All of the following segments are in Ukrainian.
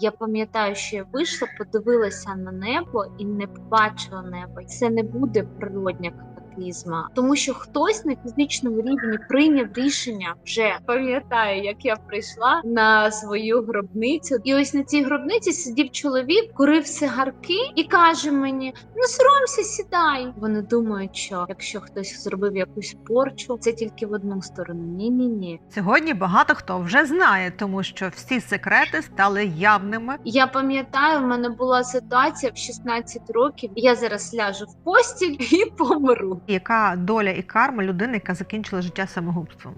Я пам'ятаю, що я вийшла, подивилася на небо і не побачила небо. Це не буде природня катаклізма, тому що хтось на фізичному рівні прийняв рішення вже пам'ятаю, як я прийшла на свою гробницю, і ось на цій гробниці сидів чоловік, курив сигарки і каже мені: не соромся, сідай. Вони думають, що якщо хтось зробив якусь порчу, це тільки в одну сторону. Ні, ні, ні. Сьогодні багато хто вже знає, тому що всі секрети стали явними. Я пам'ятаю, в мене була ситуація в 16 років. Я зараз ляжу в постіль і помру. Яка доля і карма людини, яка закінчила життя самогубством?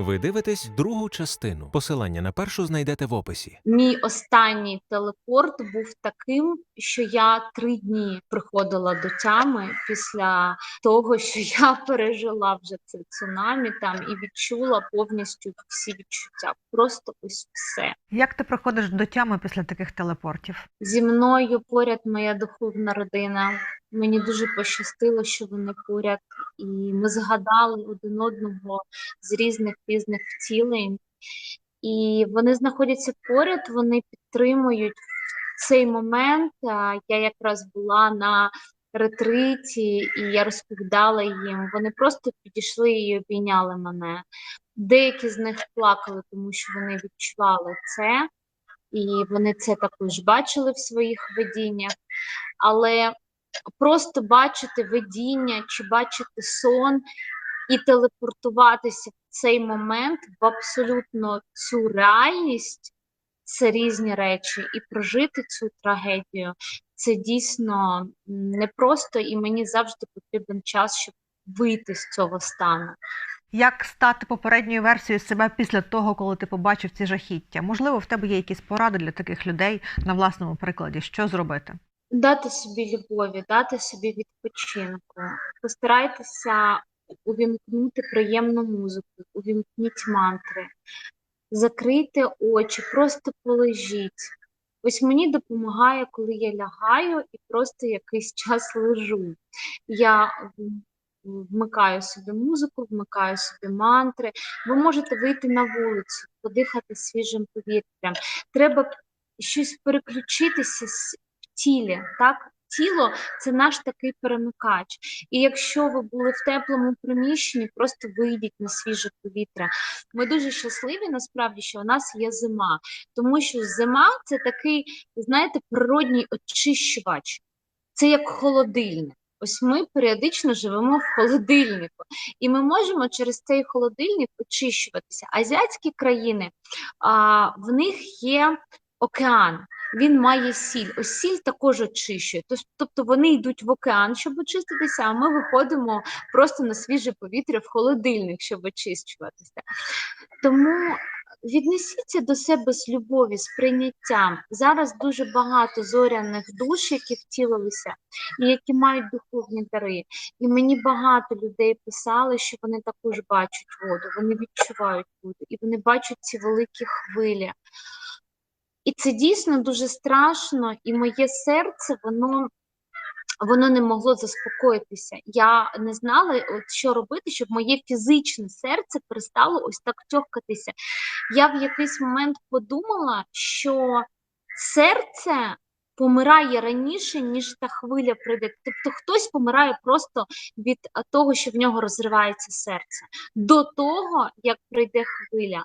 Ви дивитесь другу частину. Посилання на першу знайдете в описі. Мій останній телепорт був таким, що я три дні приходила до тями після того, що я пережила вже це цунамі там і відчула повністю всі відчуття. Просто ось все. Як ти приходиш до тями після таких телепортів? Зі мною поряд моя духовна родина. Мені дуже пощастило, що вони поряд, і ми згадали один одного з різних різних втілень. І вони знаходяться поряд, вони підтримують цей момент. Я якраз була на ретриті, і я розповідала їм. Вони просто підійшли і обійняли мене. Деякі з них плакали, тому що вони відчували це, і вони це також бачили в своїх видіннях. Але просто бачити видіння чи бачити сон і телепортуватися цей момент в абсолютно цю реальність це різні речі, і прожити цю трагедію це дійсно непросто, і мені завжди потрібен час, щоб вийти з цього стану. Як стати попередньою версією себе після того, коли ти побачив ці жахіття? Можливо, в тебе є якісь поради для таких людей на власному прикладі, що зробити? Дати собі любові, дати собі відпочинку. Постарайтеся увімкнути приємну музику, увімкніть мантри, закрийте очі, просто полежіть. Ось мені допомагає, коли я лягаю і просто якийсь час лежу. Я вмикаю собі музику, вмикаю собі мантри. Ви можете вийти на вулицю, подихати свіжим повітрям. Треба щось переключитися в тілі, так? Тіло це наш такий перемикач. І якщо ви були в теплому приміщенні, просто вийдіть на свіже повітря. Ми дуже щасливі насправді, що у нас є зима, тому що зима це такий, знаєте, природній очищувач. Це як холодильник. Ось ми періодично живемо в холодильнику, і ми можемо через цей холодильник очищуватися. Азіатські країни, а, в них є океан, він має сіль. Ось сіль також очищує. Тобто вони йдуть в океан, щоб очиститися, а ми виходимо просто на свіже повітря в холодильник, щоб очищуватися. Тому віднесіться до себе з любові, з прийняттям. Зараз дуже багато зоряних душ, які втілилися, і які мають духовні дари. І мені багато людей писали, що вони також бачать воду, вони відчувають воду, і вони бачать ці великі хвилі. І це дійсно дуже страшно, і моє серце, воно, воно не могло заспокоїтися. Я не знала, от, що робити, щоб моє фізичне серце перестало ось так тьохкатися. Я в якийсь момент подумала, що серце помирає раніше, ніж та хвиля прийде. Тобто хтось помирає просто від того, що в нього розривається серце, до того, як прийде хвиля.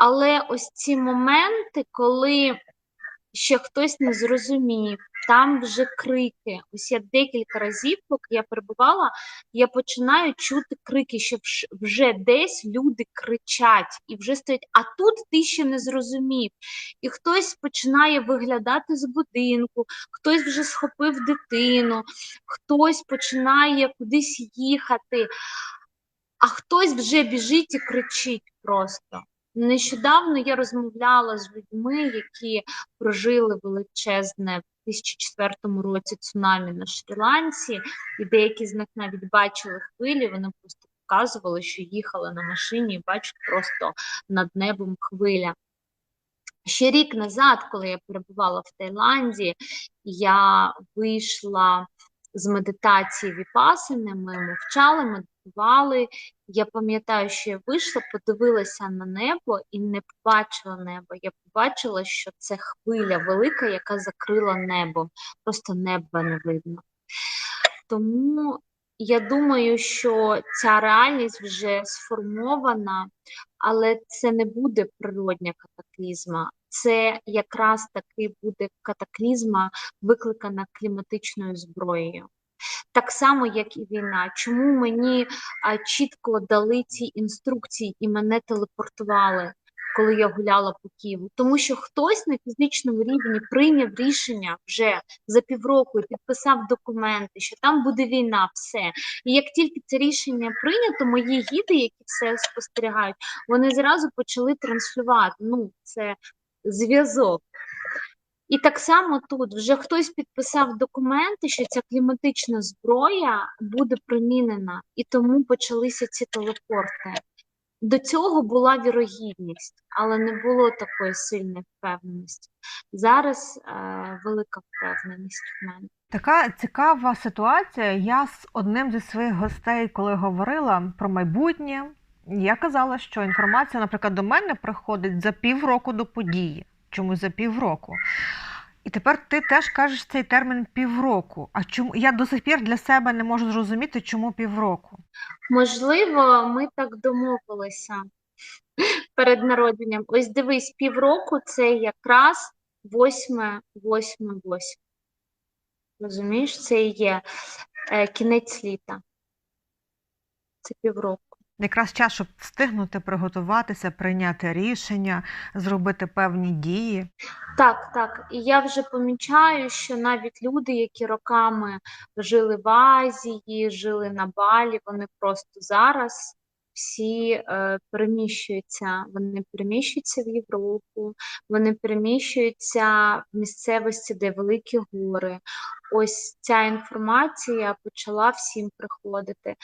Але ось ці моменти, коли ще хтось не зрозумів, там вже крики. Ось я декілька разів, поки я перебувала, я починаю чути крики, що вже десь люди кричать і вже стоять, а тут ти ще не зрозумів. І хтось починає виглядати з будинку, хтось вже схопив дитину, хтось починає кудись їхати, а хтось вже біжить і кричить просто. Нещодавно я розмовляла з людьми, які прожили величезне в 2004 році цунамі на Шрі-Ланці, і деякі з них навіть бачили хвилі. Вони просто показували, що їхали на машині і бачать просто над небом хвиля. Ще рік назад, коли я перебувала в Таїланді, я вийшла з медитації віпасини, ми мовчали, телепортували. Я пам'ятаю, що я вийшла, подивилася на небо і не побачила небо. Я побачила, що це хвиля велика, яка закрила небо. Просто неба не видно. Тому я думаю, що ця реальність вже сформована, але це не буде природня катаклізма. Це якраз таки буде катаклізма, викликана кліматичною зброєю. Так само, як і війна. Чому мені а, чітко дали ці інструкції і мене телепортували, коли я гуляла по Києву? Тому що хтось на фізичному рівні прийняв рішення вже за півроку і підписав документи, що там буде війна, все. І як тільки це рішення прийнято, мої гіди, які все спостерігають, вони зразу почали транслювати. Ну, це зв'язок. І так само тут вже хтось підписав документи, що ця кліматична зброя буде примінена, і тому почалися ці телепорти. До цього була вірогідність, але не було такої сильної впевненості. Зараз е, велика впевненість в мене. Така цікава ситуація. Я з одним зі своїх гостей, коли говорила про майбутнє, я казала, що інформація, наприклад, до мене приходить за півроку до події, чомусь за півроку. І тепер ти теж кажеш цей термін півроку. А чому я до сих пір для себе не можу зрозуміти, чому півроку? Можливо, ми так домовилися перед народженням. Ось дивись, півроку це якраз восьме, восьме, восьме. Розумієш, це і є е, кінець літа. Це півроку. Якраз час, щоб встигнути приготуватися, прийняти рішення, зробити певні дії. Так, так. І я вже помічаю, що навіть люди, які роками жили в Азії, жили на Балі, вони просто зараз всі е, переміщуються. Вони переміщуються в Європу, вони переміщуються в місцевості, де великі гори. Ось ця інформація почала всім приходити.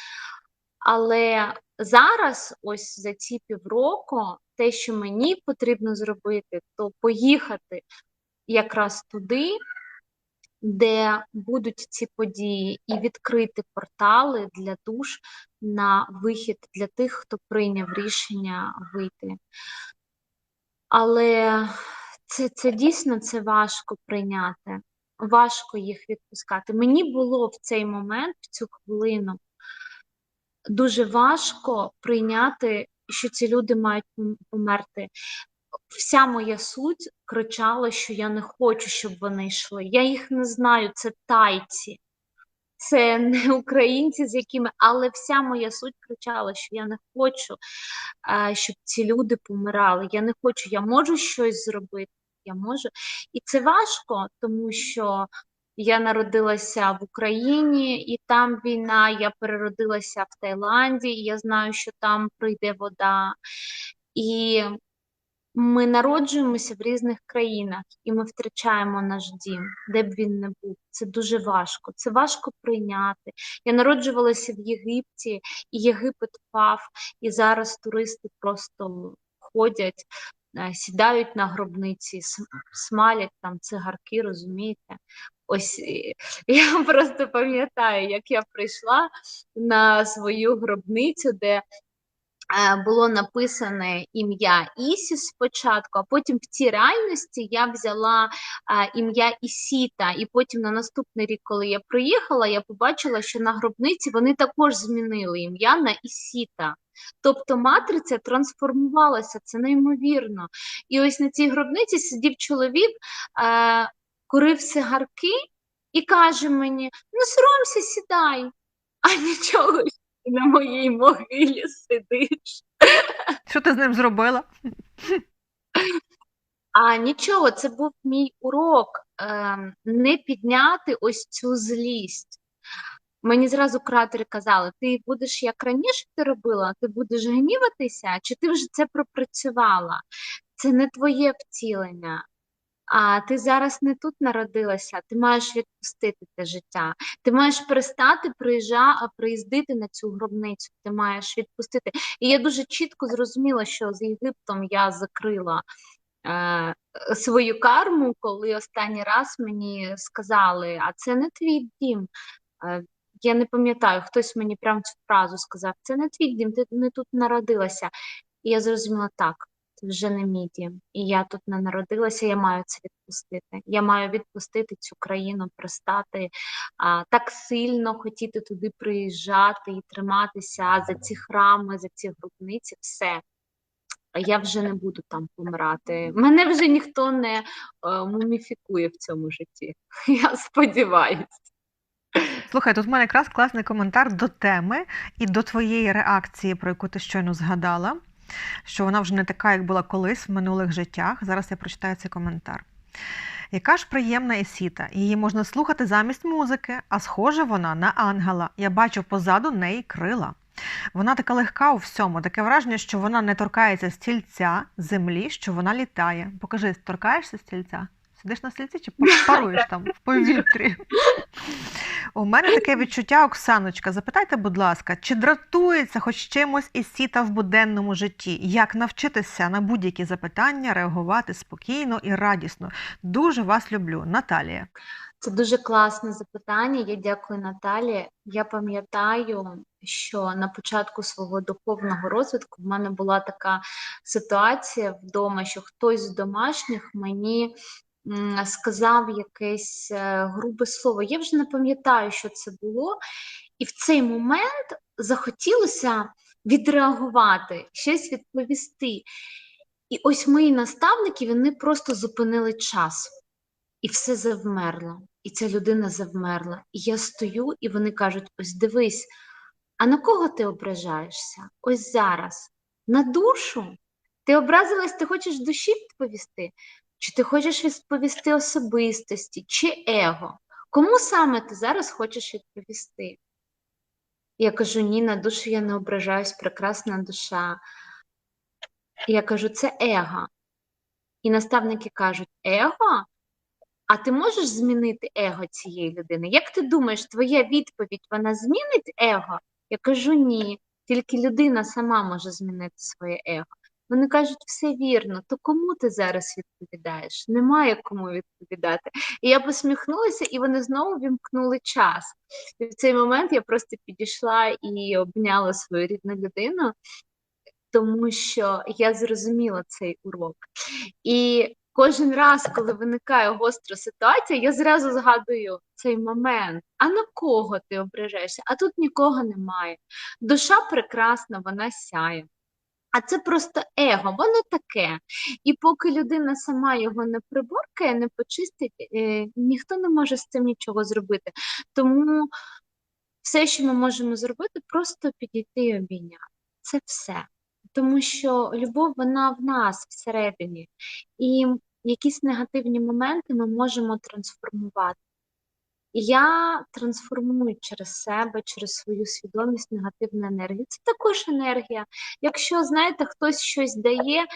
Але зараз, ось за ці півроку, те, що мені потрібно зробити, то поїхати якраз туди, де будуть ці події, і відкрити портали для душ на вихід для тих, хто прийняв рішення вийти. Але це, це дійсно це важко прийняти, важко їх відпускати. Мені було в цей момент, в цю хвилину, дуже важко прийняти, що ці люди мають померти. Вся моя суть кричала, що я не хочу, щоб вони йшли. Я їх не знаю, це тайці, це не українці, з якими, але вся моя суть кричала, що я не хочу, щоб ці люди помирали. Я не хочу, я можу щось зробити. Я можу. І це важко, тому що я народилася в Україні, і там війна. Я переродилася в Таїланді, і я знаю, що там прийде вода. І ми народжуємося в різних країнах, і ми втрачаємо наш дім, де б він не був. Це дуже важко. Це важко прийняти. Я народжувалася в Єгипті, і Єгипет впав, і зараз туристи просто ходять, сідають на гробниці, смалять там цигарки, розумієте? Ось е, я просто пам'ятаю, як я прийшла на свою гробницю, де е, було написане ім'я Ісіс спочатку, а потім в цій реальності я взяла е, ім'я Ісіта, і потім на наступний рік, коли я приїхала, я побачила, що на гробниці вони також змінили ім'я на Ісіта. Тобто матриця трансформувалася, це неймовірно. І ось на цій гробниці сидів чоловік, е, курив сигарки і каже мені: не соромся, сідай, а нічого, на моїй могилі сидиш. Що ти з ним зробила? А нічого, це був мій урок ем, не підняти ось цю злість. Мені зразу куратори казали: ти будеш як раніше ти робила, ти будеш гніватися, чи ти вже це пропрацювала? Це не твоє втілення. А ти зараз не тут народилася, ти маєш відпустити те життя. Ти маєш перестати приїжджа, приїздити на цю гробницю. Ти маєш відпустити. І я дуже чітко зрозуміла, що з Єгиптом я закрила е, свою карму, коли останній раз мені сказали, а це не твій дім. Я не пам'ятаю, хтось мені прям цю фразу сказав: це не твій дім, ти не тут народилася. І я зрозуміла, так, це вже не мій дім. І я тут не народилася, я маю це відпустити. Я маю відпустити цю країну, пристати а, так сильно хотіти туди приїжджати і триматися за ці храми, за ці гробниці, все. Я вже не буду там помирати. Мене вже ніхто не е, муміфікує в цьому житті. Я сподіваюся. Слухай, тут в мене якраз класний коментар до теми і до твоєї реакції, про яку ти щойно згадала, що вона вже не така, як була колись в минулих життях. Зараз я прочитаю цей коментар. Яка ж приємна есіта, її можна слухати замість музики, а схожа вона на ангела. Я бачу позаду неї крила. Вона така легка у всьому, таке враження, що вона не торкається стільця, землі, що вона літає. Покажи, торкаєшся стільця? Сидиш на стільці чи паруєш там в повітрі? У мене таке відчуття, Оксаночка. Запитайте, будь ласка, чи дратується хоч чимось із сіта в буденному житті? Як навчитися на будь-які запитання реагувати спокійно і радісно? Дуже вас люблю, Наталія. Це дуже класне запитання. Я дякую Наталі. Я пам'ятаю, що на початку свого духовного розвитку в мене була така ситуація вдома, що хтось з домашніх мені сказав якесь е, грубе слово. Я вже не пам'ятаю, що це було, і в цей момент захотілося відреагувати, щось відповісти. І ось мої наставники вони просто зупинили час. І все завмерло, і ця людина завмерла. І я стою, і вони кажуть: ось дивись, а на кого ти ображаєшся? Ось зараз. На душу? Ти образилась, ти хочеш душі відповісти? Чи ти хочеш відповісти особистості, чи его? Кому саме ти зараз хочеш відповісти? Я кажу: ні, на душу я не ображаюсь, прекрасна душа. Я кажу, це его. І наставники кажуть, его? А ти можеш змінити его цієї людини? Як ти думаєш, твоя відповідь вона змінить его? Я кажу ні, тільки людина сама може змінити своє его. Вони кажуть, все вірно, то кому ти зараз відповідаєш? Немає кому відповідати. І я посміхнулася, і вони знову вімкнули час. І в цей момент я просто підійшла і обняла свою рідну людину, тому що я зрозуміла цей урок. І кожен раз, коли виникає гостра ситуація, я зразу згадую цей момент. А на кого ти ображаєшся? А тут нікого немає. Душа прекрасна, вона сяє. А це просто его, воно таке. І поки людина сама його не приборкає, не почистить, е, ніхто не може з цим нічого зробити. Тому все, що ми можемо зробити, просто підійти і обійняти. Це все. Тому що любов, вона в нас всередині. І якісь негативні моменти ми можемо трансформувати. І я трансформую через себе, через свою свідомість негативну енергію. Це також енергія. Якщо, знаєте, хтось щось дає,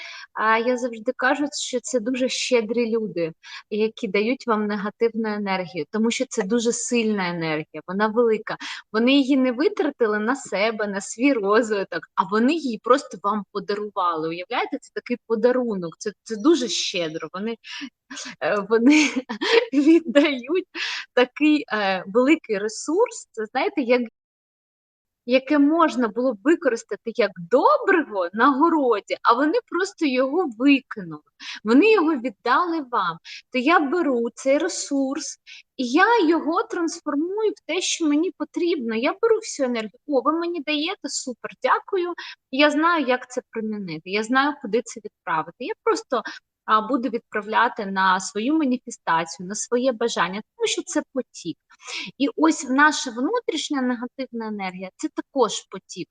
я завжди кажу, що це дуже щедрі люди, які дають вам негативну енергію, тому що це дуже сильна енергія, вона велика. Вони її не витратили на себе, на свій розвиток, а вони її просто вам подарували. Уявляєте, це такий подарунок, це, це дуже щедро. Вони вони віддають такий е, великий ресурс, це знаєте, як яке можна було б використати як добриво на городі, а вони просто його викинули. Вони його віддали вам. То я беру цей ресурс і я його трансформую в те, що мені потрібно. Я беру всю енергію. О, ви мені даєте супер, дякую. Я знаю, як це примінити. Я знаю, куди це відправити. Я просто буду відправляти на свою маніфестацію, на своє бажання, тому що це потік. І ось наша внутрішня негативна енергія це також потік.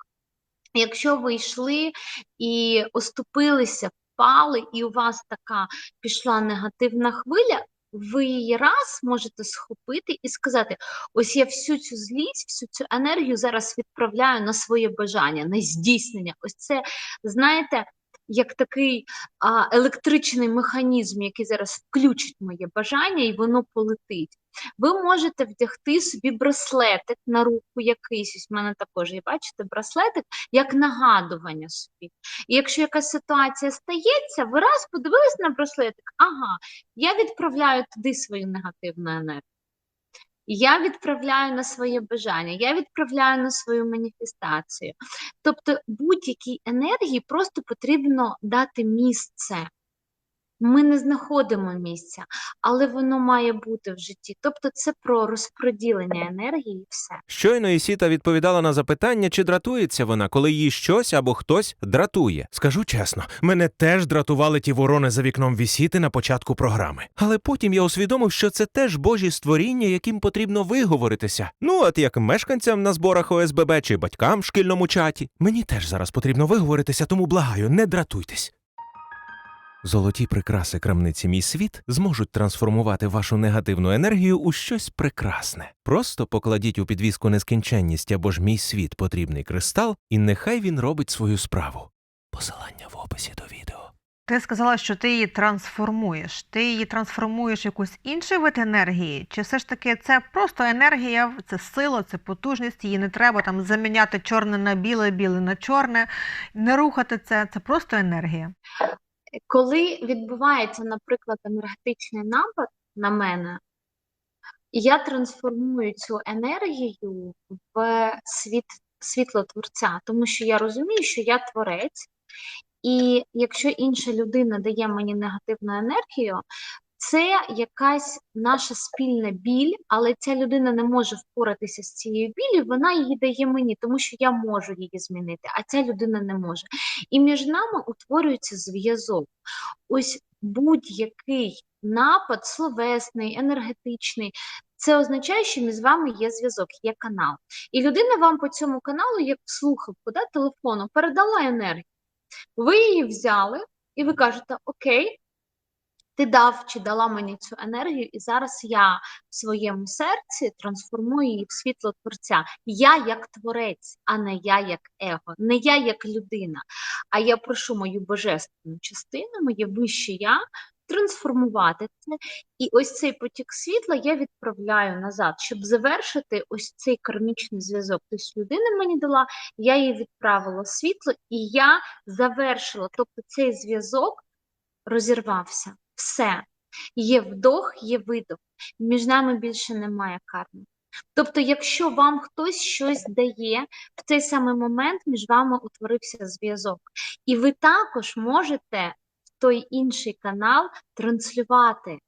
Якщо ви йшли і оступилися, впали, і у вас така пішла негативна хвиля, ви її раз можете схопити і сказати: ось я всю цю злість, всю цю енергію зараз відправляю на своє бажання, на здійснення. Ось це, знаєте, як такий а, електричний механізм, який зараз включить моє бажання, і воно полетить. Ви можете вдягти собі браслетик на руку якийсь. Ось мене також є, бачите, браслетик як нагадування собі. І якщо якась ситуація стається, ви раз подивились на браслетик, ага, я відправляю туди свою негативну енергію. Я відправляю на своє бажання, я відправляю на свою маніфестацію. Тобто будь-якій енергії просто потрібно дати місце. Ми не знаходимо місця, але воно має бути в житті. Тобто це про розподілення енергії і все. Щойно Ісіта відповідала на запитання, чи дратується вона, коли її щось або хтось дратує. Скажу чесно, мене теж дратували ті ворони за вікном вісіти на початку програми. Але потім я усвідомив, що це теж божі створіння, яким потрібно виговоритися. Ну, от як мешканцям на зборах ОСББ чи батькам в шкільному чаті. Мені теж зараз потрібно виговоритися, тому благаю, не дратуйтесь. Золоті прикраси крамниці Мій світ зможуть трансформувати вашу негативну енергію у щось прекрасне. Просто покладіть у підвіску нескінченність або ж мій світ потрібний кристал, і нехай він робить свою справу. Посилання в описі до відео. Ти сказала, що ти її трансформуєш. Ти її трансформуєш в якийсь інший вид енергії, чи все ж таки це просто енергія, це сила, це потужність, її не треба там заміняти чорне на біле, біле на чорне, не рухати це, це просто енергія. Коли відбувається, наприклад, енергетичний напад на мене, я трансформую цю енергію в світ, світло творця, тому що я розумію, що я творець, і якщо інша людина дає мені негативну енергію, це якась наша спільна біль, але ця людина не може впоратися з цією біллю, вона її дає мені, тому що я можу її змінити, а ця людина не може. І між нами утворюється зв'язок. Ось будь-який напад, словесний, енергетичний, це означає, що між вами є зв'язок, є канал. І людина вам по цьому каналу, як слухавку, да, телефону, передала енергію. Ви її взяли, і ви кажете: Окей, ти дав чи дала мені цю енергію, і зараз я в своєму серці трансформую її в світло творця. Я як творець, а не я як его, не я як людина. А я прошу мою божественну частину, моє вище я трансформувати це. І ось цей потік світла я відправляю назад, щоб завершити ось цей кармічний зв'язок. Тобто людина мені дала, я їй відправила світло, і я завершила. Тобто цей зв'язок розірвався. Все. Є вдох, є видох. Між нами більше немає карми. Тобто, якщо вам хтось щось дає, в цей самий момент між вами утворився зв'язок. І ви також можете в той інший канал транслювати.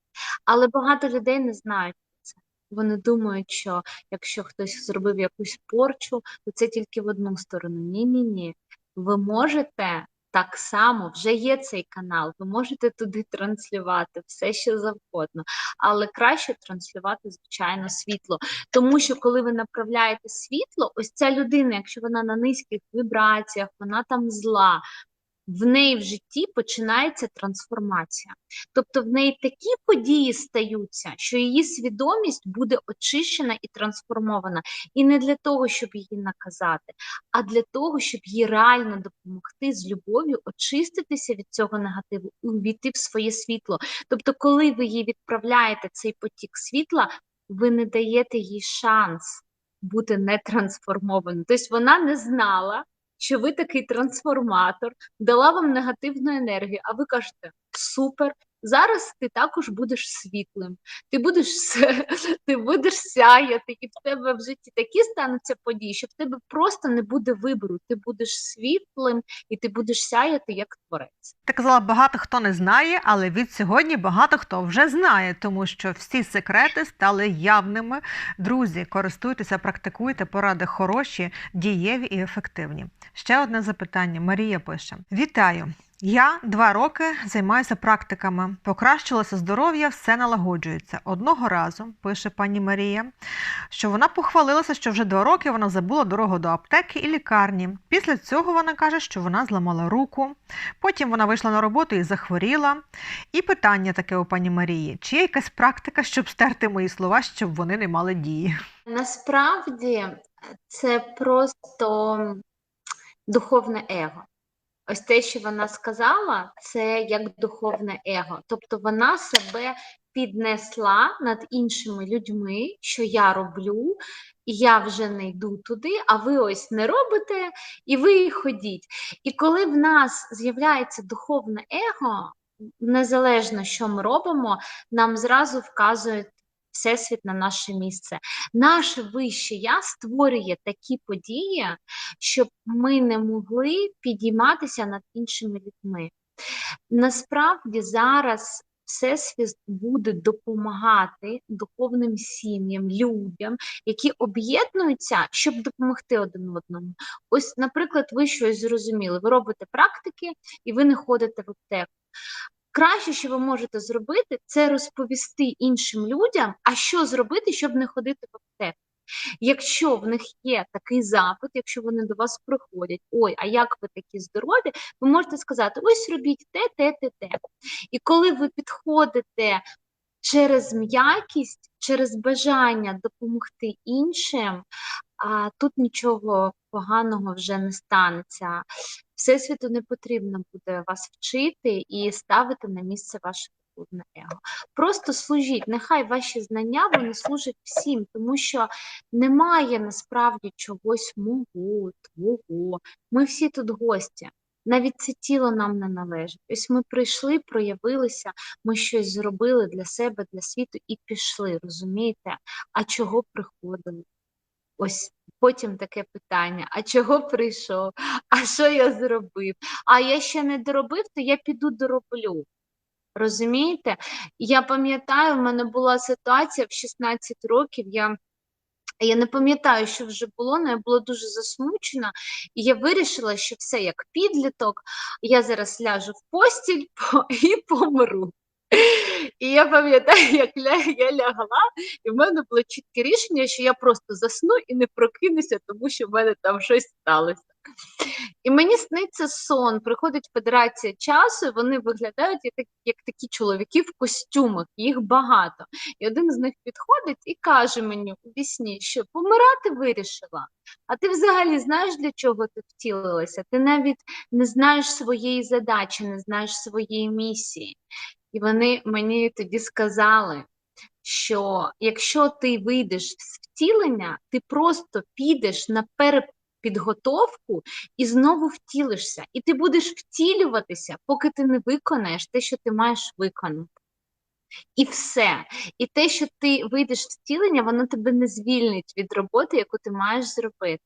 Але багато людей не знають це. Вони думають, що якщо хтось зробив якусь порчу, то це тільки в одну сторону. Ні, ні, ні. Ви можете так само, вже є цей канал, ви можете туди транслювати все, що завгодно, але краще транслювати, звичайно, світло. Тому що коли ви направляєте світло, ось ця людина, якщо вона на низьких вібраціях, вона там зла, в неї в житті починається трансформація. Тобто в неї такі події стаються, що її свідомість буде очищена і трансформована. І не для того, щоб її наказати, а для того, щоб їй реально допомогти з любов'ю очиститися від цього негативу і увійти в своє світло. Тобто, коли ви їй відправляєте цей потік світла, ви не даєте їй шанс бути нетрансформованою. Тобто вона не знала, що ви такий трансформатор, дала вам негативну енергію, а ви кажете: супер, зараз ти також будеш світлим, ти будеш ти будеш сяяти, і в тебе в житті такі стануться події, що в тебе просто не буде вибору. Ти будеш світлим і ти будеш сяяти як творець. Ти казала, багато хто не знає, але від сьогодні багато хто вже знає, тому що всі секрети стали явними. Друзі, користуйтеся, практикуйте поради хороші, дієві і ефективні. Ще одне запитання. Марія пише: Вітаю! Я два роки займаюся практиками. Покращилося здоров'я, все налагоджується. Одного разу пише пані Марія, що вона похвалилася, що вже два роки вона забула дорогу до аптеки і лікарні. Після цього вона каже, що вона зламала руку. Потім вона вийшла на роботу і захворіла. І питання таке у пані Марії: чи є якась практика, щоб стерти мої слова, щоб вони не мали дії? Насправді це просто духовне его. Ось те, що вона сказала, це як духовне его. Тобто вона себе піднесла над іншими людьми, що я роблю, і я вже не йду туди, а ви ось не робите, і ви ходіть. І коли в нас з'являється духовне его, незалежно, що ми робимо, нам зразу вказують Всесвіт на наше місце. Наше вище я створює такі події, щоб ми не могли підійматися над іншими людьми. Насправді зараз Всесвіт буде допомагати духовним сім'ям, людям, які об'єднуються, щоб допомогти один одному. Ось, наприклад, ви щось зрозуміли, ви робите практики і ви не ходите в аптеку. Краще, що ви можете зробити, це розповісти іншим людям, а що зробити, щоб не ходити в аптеку. Якщо в них є такий запит, якщо вони до вас приходять, ой, а як ви такі здорові, ви можете сказати: ось робіть те, те, те, те. І коли ви підходите через м'якість, через бажання допомогти іншим, а тут нічого поганого вже не станеться. Всесвіту не потрібно буде вас вчити і ставити на місце ваше духовне его. Просто служіть, нехай ваші знання вони служать всім, тому що немає насправді чогось мого, твого. Ми всі тут гості. Навіть це тіло нам не належить. Ось ми прийшли, проявилися, ми щось зробили для себе, для світу і пішли, розумієте? А чого приходили? Ось потім таке питання: а чого прийшов? А що я зробив? А я ще не доробив, то я піду дороблю. Розумієте? Я пам'ятаю, в мене була ситуація в 16 років. Я я не пам'ятаю, що вже було, але я була дуже засмучена, і я вирішила, що все як підліток, я зараз ляжу в постіль і помру. І я пам'ятаю, як я лягла, і в мене було чітке рішення, що я просто засну і не прокинуся, тому що в мене там щось сталося. І мені сниться сон, приходить Федерація часу, і вони виглядають як, як такі чоловіки в костюмах, їх багато. І один з них підходить і каже мені у вісні, що помирати вирішила. А ти взагалі знаєш, для чого ти втілилася? Ти навіть не знаєш своєї задачі, не знаєш своєї місії. І вони мені тоді сказали, що якщо ти вийдеш з втілення, ти просто підеш на перепідготовку і знову втілишся. І ти будеш втілюватися, поки ти не виконаєш те, що ти маєш виконати. І все. І те, що ти вийдеш з втілення, воно тебе не звільнить від роботи, яку ти маєш зробити.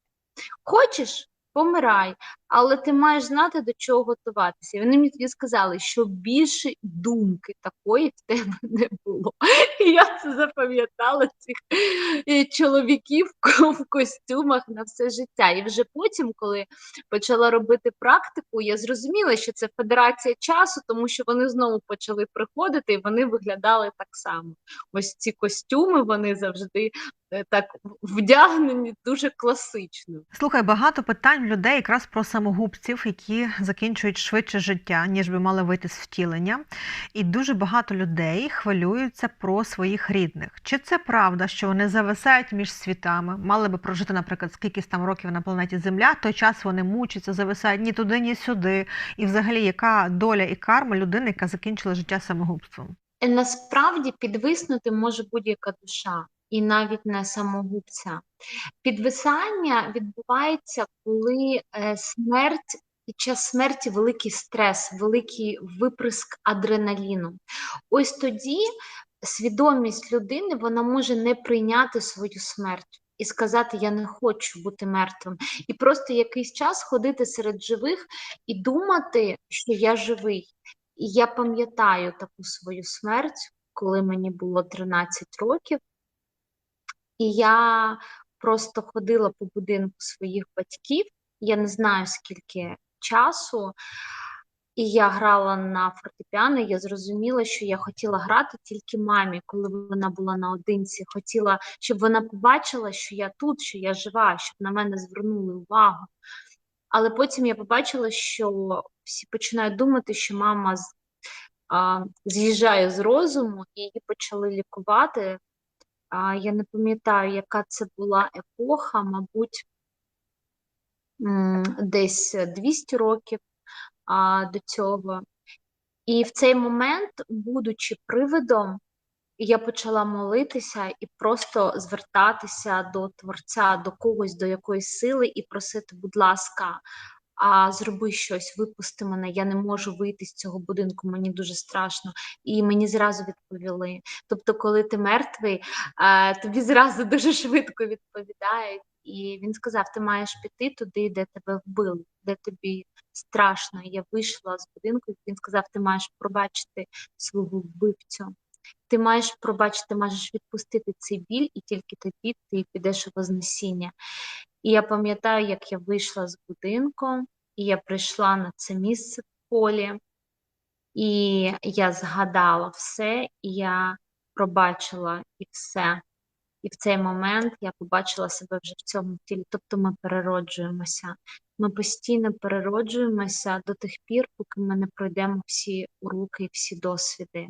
Хочеш, помирай, але ти маєш знати, до чого готуватися. І вони мені тоді сказали, що більше думки такої в тебе не було. І я це запам'ятала цих е, чоловіків в костюмах на все життя. І вже потім, коли почала робити практику, я зрозуміла, що це федерація часу, тому що вони знову почали приходити, і вони виглядали так само. Ось ці костюми вони завжди е, так вдягнені дуже класично. Слухай, багато питань людей якраз про самогубців, які закінчують швидше життя, ніж би мали вийти з втілення. І дуже багато людей хвилюються про своїх рідних. Чи це правда, що вони зависають між світами, мали би прожити, наприклад, скількись там років на планеті Земля, той час вони мучаться, зависають ні туди, ні сюди. І взагалі, яка доля і карма людини, яка закінчила життя самогубством? Насправді підвиснути може будь-яка душа, і навіть не самогубця. Підвисання відбувається, коли е, смерть під час смерті великий стрес, великий виприск адреналіну. Ось тоді свідомість людини вона може не прийняти свою смерть. І сказати, я не хочу бути мертвим, і просто якийсь час ходити серед живих і думати, що я живий. І я пам'ятаю таку свою смерть, коли мені було 13 років, і я просто ходила по будинку своїх батьків, я не знаю скільки часу, і я грала на фортепіано. Я зрозуміла, що я хотіла грати тільки мамі, коли вона була наодинці. Хотіла, щоб вона побачила, що я тут, що я жива, щоб на мене звернули увагу. Але потім я побачила, що всі починають думати, що мама з'їжджає з розуму, і її почали лікувати. Я не пам'ятаю, яка це була епоха, мабуть, десь 200 років до цього. І в цей момент, будучи привидом, я почала молитися і просто звертатися до Творця, до когось, до якоїсь сили, і просити, будь ласка, а зроби щось, випусти мене, я не можу вийти з цього будинку, мені дуже страшно. І мені зразу відповіли. Тобто, коли ти мертвий, тобі зразу дуже швидко відповідають. І він сказав: ти маєш піти туди, де тебе вбили, де тобі страшно. Я вийшла з будинку, і він сказав: ти маєш пробачити свого вбивцю. Ти маєш пробачити, маєш відпустити цей біль, і тільки тоді ти підеш у Вознесіння. І я пам'ятаю, як я вийшла з будинку, і я прийшла на це місце в полі, і я згадала все, і я пробачила і все. І в цей момент я побачила себе вже в цьому тілі. Тобто ми перероджуємося. Ми постійно перероджуємося до тих пір, поки ми не пройдемо всі уроки і всі досвіди.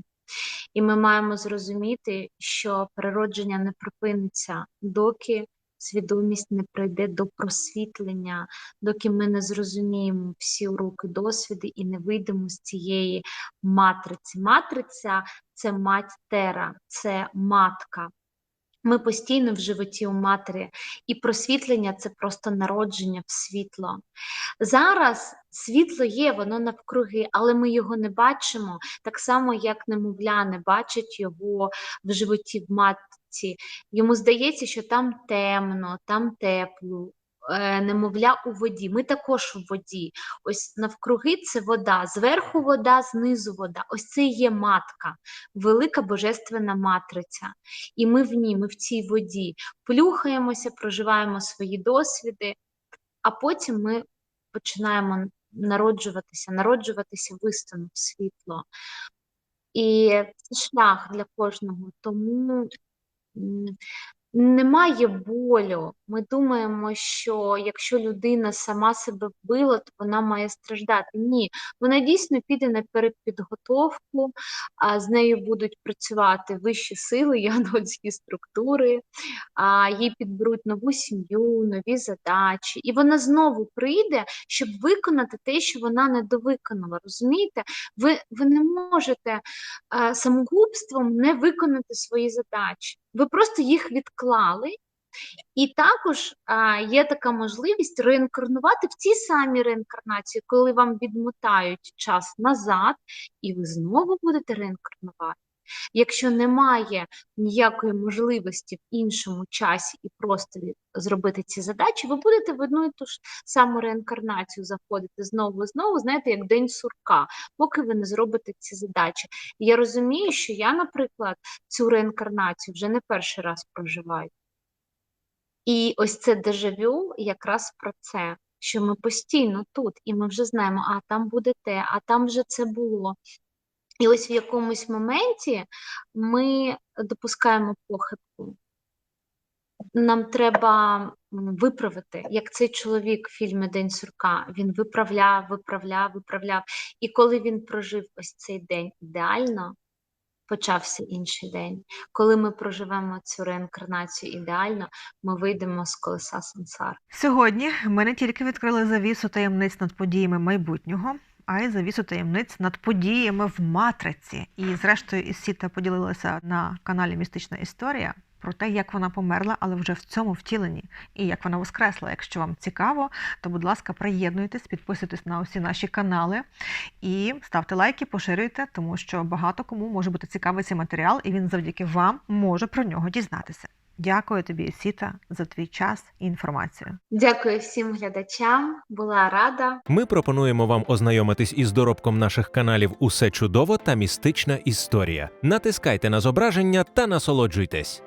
І ми маємо зрозуміти, що переродження не припиниться, доки свідомість не прийде до просвітлення, доки ми не зрозуміємо всі уроки, досвіди і не вийдемо з цієї матриці. Матриця це мать тера, це матка. Ми постійно в животі у матері, і просвітлення це просто народження в світло. Зараз світло є, воно навкруги, але ми його не бачимо, так само, як немовля не бачить його в животі в матці. Йому здається, що там темно, там тепло. е, Немовля у воді. Ми також у воді. Ось навкруги це вода, зверху вода, знизу вода. Ось це є матка, велика божественна матриця. І ми в ній, ми в цій воді плюхаємося, проживаємо свої досвіди, а потім ми починаємо народжуватися, народжуватися в істину, в світло. І це шлях для кожного. Тому немає болю. Ми думаємо, що якщо людина сама себе вбила, то вона має страждати. Ні, вона дійсно піде на передпідготовку, а з нею будуть працювати вищі сили, янголські структури, а їй підберуть нову сім'ю, нові задачі, і вона знову прийде, щоб виконати те, що вона не довиконала. Розумієте? Ви, ви не можете е, самогубством не виконати свої задачі. Ви просто їх відклали. І також а, є така можливість реінкарнувати в цій самій реінкарнації, коли вам відмотають час назад, і ви знову будете реінкарнувати. Якщо немає ніякої можливості в іншому часі і просторі зробити ці задачі, ви будете в одну і ту ж саму реінкарнацію заходити знову і знову, знаєте, як день сурка, поки ви не зробите ці задачі. І я розумію, що я, наприклад, цю реінкарнацію вже не перший раз проживаю. І ось це дежавю якраз про це, що ми постійно тут, і ми вже знаємо, а там буде те, а там вже це було. І ось в якомусь моменті ми допускаємо похибку. Нам треба виправити, як цей чоловік в фільмі День сурка. Він виправляв, виправляв, виправляв. І коли він прожив ось цей день ідеально, почався інший день. Коли ми проживемо цю реінкарнацію ідеально, ми вийдемо з колеса сансар. Сьогодні ми не тільки відкрили завісу таємниць над подіями майбутнього, а й завісу таємниць над подіями в матриці. І, зрештою, Ісіта поділилася на каналі Містична історія про те, як вона померла, але вже в цьому втіленні, і як вона воскресла. Якщо вам цікаво, то, будь ласка, приєднуйтесь, підписуйтесь на усі наші канали і ставте лайки, поширюйте, тому що багато кому може бути цікавий цей матеріал, і він завдяки вам може про нього дізнатися. Дякую тобі, Сіта, за твій час і інформацію. Дякую всім глядачам, була рада. Ми пропонуємо вам ознайомитись із доробком наших каналів Усе чудово та містична історія. Натискайте на зображення та насолоджуйтесь.